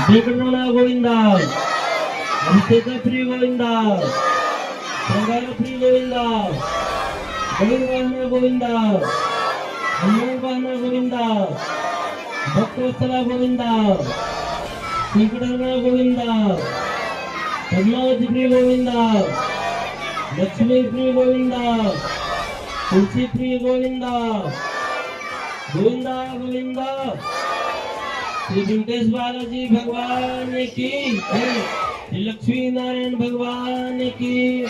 శ్రీకృష్ణ గోవింద అభిషేక ప్రియ గోవింద శృంగార ప్రియ గోవింద గోవింద గోవింద హనుమాన్ గోవింద భక్తవత్సల గోవింద శ్రీకృష్ణ గోవింద పద్మావతి ప్రియ గోవింద లక్ష్మీ ప్రియ గోవింద తులసి ప్రియ గోవింద గోవింద గోవింద श्री वेंकटेश बालाजी भगवान की श्री लक्ष्मी नारायण भगवान की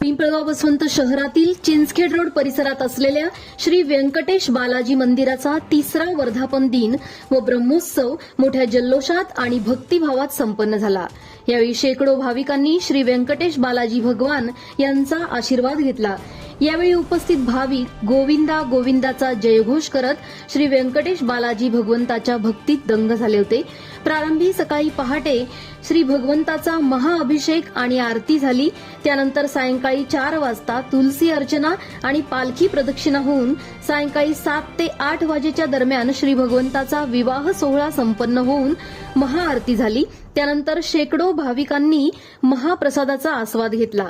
पिंपळगाव वसवंत शहरातील चिंचखेड रोड परिसरात असलेल्या श्री व्यंकटेश बालाजी मंदिराचा तिसरा वर्धापन दिन व ब्रह्मोत्सव मोठ्या जल्लोषात आणि भक्तिभावात संपन्न झाला. यावेळी शेकडो भाविकांनी श्री व्यंकटेश बालाजी भगवान यांचा आशीर्वाद घेतला. यावेळी उपस्थित भाविक गोविंदा गोविंदाचा जयघोष करत श्री व्यंकटेश बालाजी भगवंताच्या भक्तीत दंग झाले होते. प्रारंभी सकाळी पहाटे श्री भगवंताचा महाअभिषेक आणि आरती झाली. त्यानंतर सायंकाळी चार वाजता तुलसी अर्चना आणि पालखी प्रदक्षिणा होऊन सायंकाळी सात ते आठ वाजेच्या दरम्यान श्री भगवंताचा विवाह सोहळा संपन्न होऊन महाआरती झाली. त्यानंतर शेकडो भाविकांनी महाप्रसादाचा आस्वाद घेतला.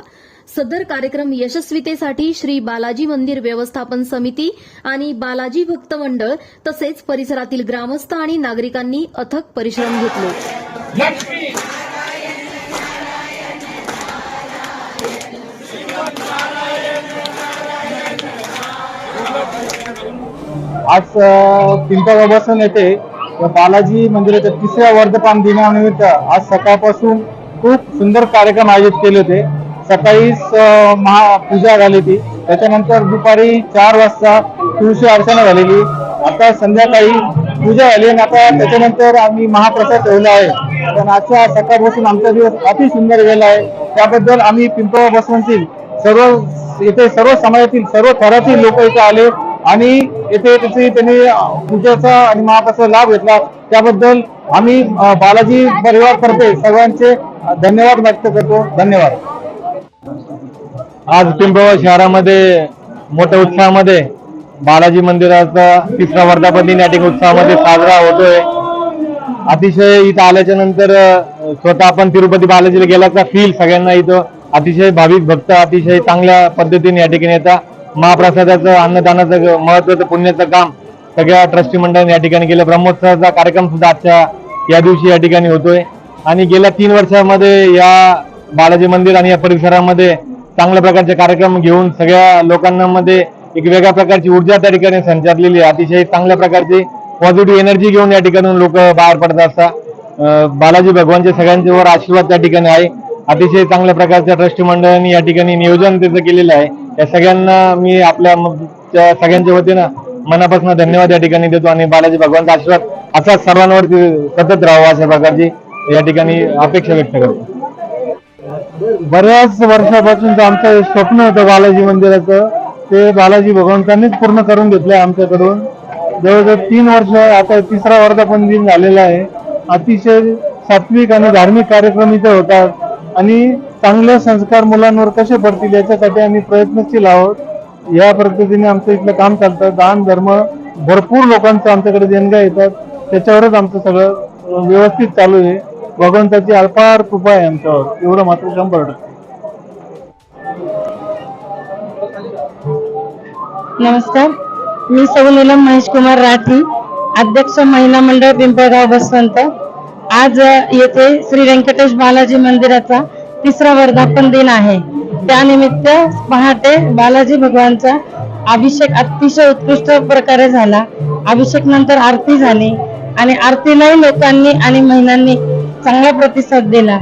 सदर कार्यक्रम यशस्वीतेसाठी श्री बालाजी मंदिर व्यवस्थापन समिती आणि बालाजी भक्त मंडळ तसेच परिसरातील ग्रामस्थ आणि नागरिकांनी अथक परिश्रम घेतले. आज पिंपळ बाबासन येथे बालाजी मंदिराच्या तिसऱ्या वर्धपान दिनानिमित्त आज सकाळपासून खूप सुंदर कार्यक्रम आयोजित केले होते. सकाळीच महा पूजा झाली ती त्याच्यानंतर दुपारी चार वाजता तुळशी अर्चना झालेली. आता संध्याकाळी पूजा झाली आणि आता त्याच्यानंतर आम्ही महाप्रसाद ठेवला आहे. पण आजच्या सकाळपासून आमचा दिवस अति सुंदर गेला आहे. त्याबद्दल आम्ही पिंपळगाव बसवंतील सर्व येथे सर्व समाजातील सर्व थरातील लोक इथे आले आणि येथे त्याची त्यांनी पूजेचा आणि महाप्रसाद लाभ घेतला. त्याबद्दल आम्ही बालाजी बालाजी परिवारतर्फे सर्वांचे धन्यवाद व्यक्त करतो. धन्यवाद. आज पिंपळगाव शहरामध्ये मोठ्या उत्साहामध्ये बालाजी मंदिराचा तिसरा वर्धापन दिन या ठिकाणी उत्साहामध्ये साजरा होतोय. अतिशय इथं आल्याच्यानंतर स्वतः आपण तिरुपती बालाजीला गेल्याचा फील सगळ्यांना इथं. अतिशय भाविक भक्त अतिशय चांगल्या पद्धतीने या ठिकाणी येतात. महाप्रसादाचं अन्नदानाचं महत्वाचं पुण्याचं काम सगळ्या ट्रस्टी मंडळाने या ठिकाणी केलं. ब्रह्मोत्सवाचा कार्यक्रम सुद्धा आजच्या या दिवशी या ठिकाणी होतोय. आणि गेल्या तीन वर्षामध्ये या बालाजी मंदिर आणि या परिसरामध्ये चांगल्या प्रकारचे कार्यक्रम घेऊन सगळ्या लोकांना मध्ये एक वेगळ्या प्रकारची ऊर्जा त्या ठिकाणी संचारलेली आहे. अतिशय चांगल्या प्रकारची पॉझिटिव्ह एनर्जी घेऊन या ठिकाणून लोक बाहेर पडत असतात. बालाजी भगवानचे सगळ्यांच्यावर आशीर्वाद त्या ठिकाणी आहे. अतिशय चांगल्या प्रकारच्या ट्रस्टी मंडळाने या ठिकाणी नियोजन त्याचं केलेलं आहे. या सगळ्यांना मी आपल्या सगळ्यांच्या वतीनं मनापासून धन्यवाद या ठिकाणी देतो आणि बालाजी भगवानचा आशीर्वाद असाच सर्वांवरती सतत राहावा अशा प्रकारची या ठिकाणी अपेक्षा व्यक्त करतो. बऱ्याच वर्षापासून आमचं स्वप्न होतं बालाजी मंदिराचं. ते बालाजी भगवंतांनीच पूर्ण करून घेतलंय आमच्याकडून. जवळजवळ तीन वर्ष आता तिसरा वर्धापन दिन झालेला आहे. अतिशय सात्विक आणि धार्मिक कार्यक्रम इथे होतात. आणि चांगले संस्कार मुलांवर कसे पडतील याच्यासाठी आम्ही प्रयत्नशील आहोत. या पद्धतीने आमचं इथलं काम चालतं. दान धर्म भरपूर लोकांचं आमच्याकडे देणग्या येतात. त्याच्यावरच आमचं सगळं व्यवस्थित चालू आहे. भगवंताची अल्पार कृपा आहे आमच्यावर. एवढं मात्र शंभर टक्के. नमस्कार. मी सौ नीलम महेश कुमार राठी अध्यक्ष महिला मंडळ पिंपळगाव बसवंत. आज येथे श्री व्यंकटेश बालाजी मंदिराचा तिसरा वर्धापन दिन आहे. त्यानिमित्त पहाटे बालाजी भगवानचा अभिषेक अतिशय उत्कृष्ट प्रकारे झाला. अभिषेक नंतर आरती झाली आणि आरतीलाही लोकांनी आणि महिलांनी चांगला प्रतिसाद दिला.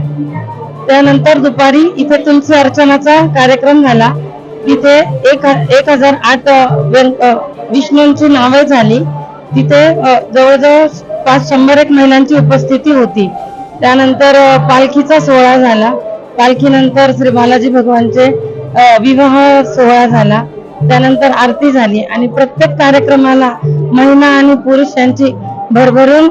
त्यानंतर दुपारी इथे तुलसी अर्चनाचा कार्यक्रम झाला. तिथे एक एक हजार आठ विष्णूंची नावे झाली. तिथे जवळजवळ पाच शंभर एक महिलांची उपस्थिती होती. त्यानंतर पालखीचा सोहळा झाला. पालखीनंतर श्री बालाजी भगवानचे विवाह सोहळा झाला. त्यानंतर आरती झाली आणि प्रत्येक कार्यक्रमाला महिला आणि पुरुष यांची भरभरून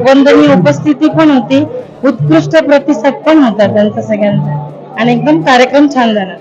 वंदनीय उपस्थिती पण होती. उत्कृष्ट प्रतिसाद पण होता त्यांचा सगळ्यांचा. आणि एकदम कार्यक्रम छान झाला.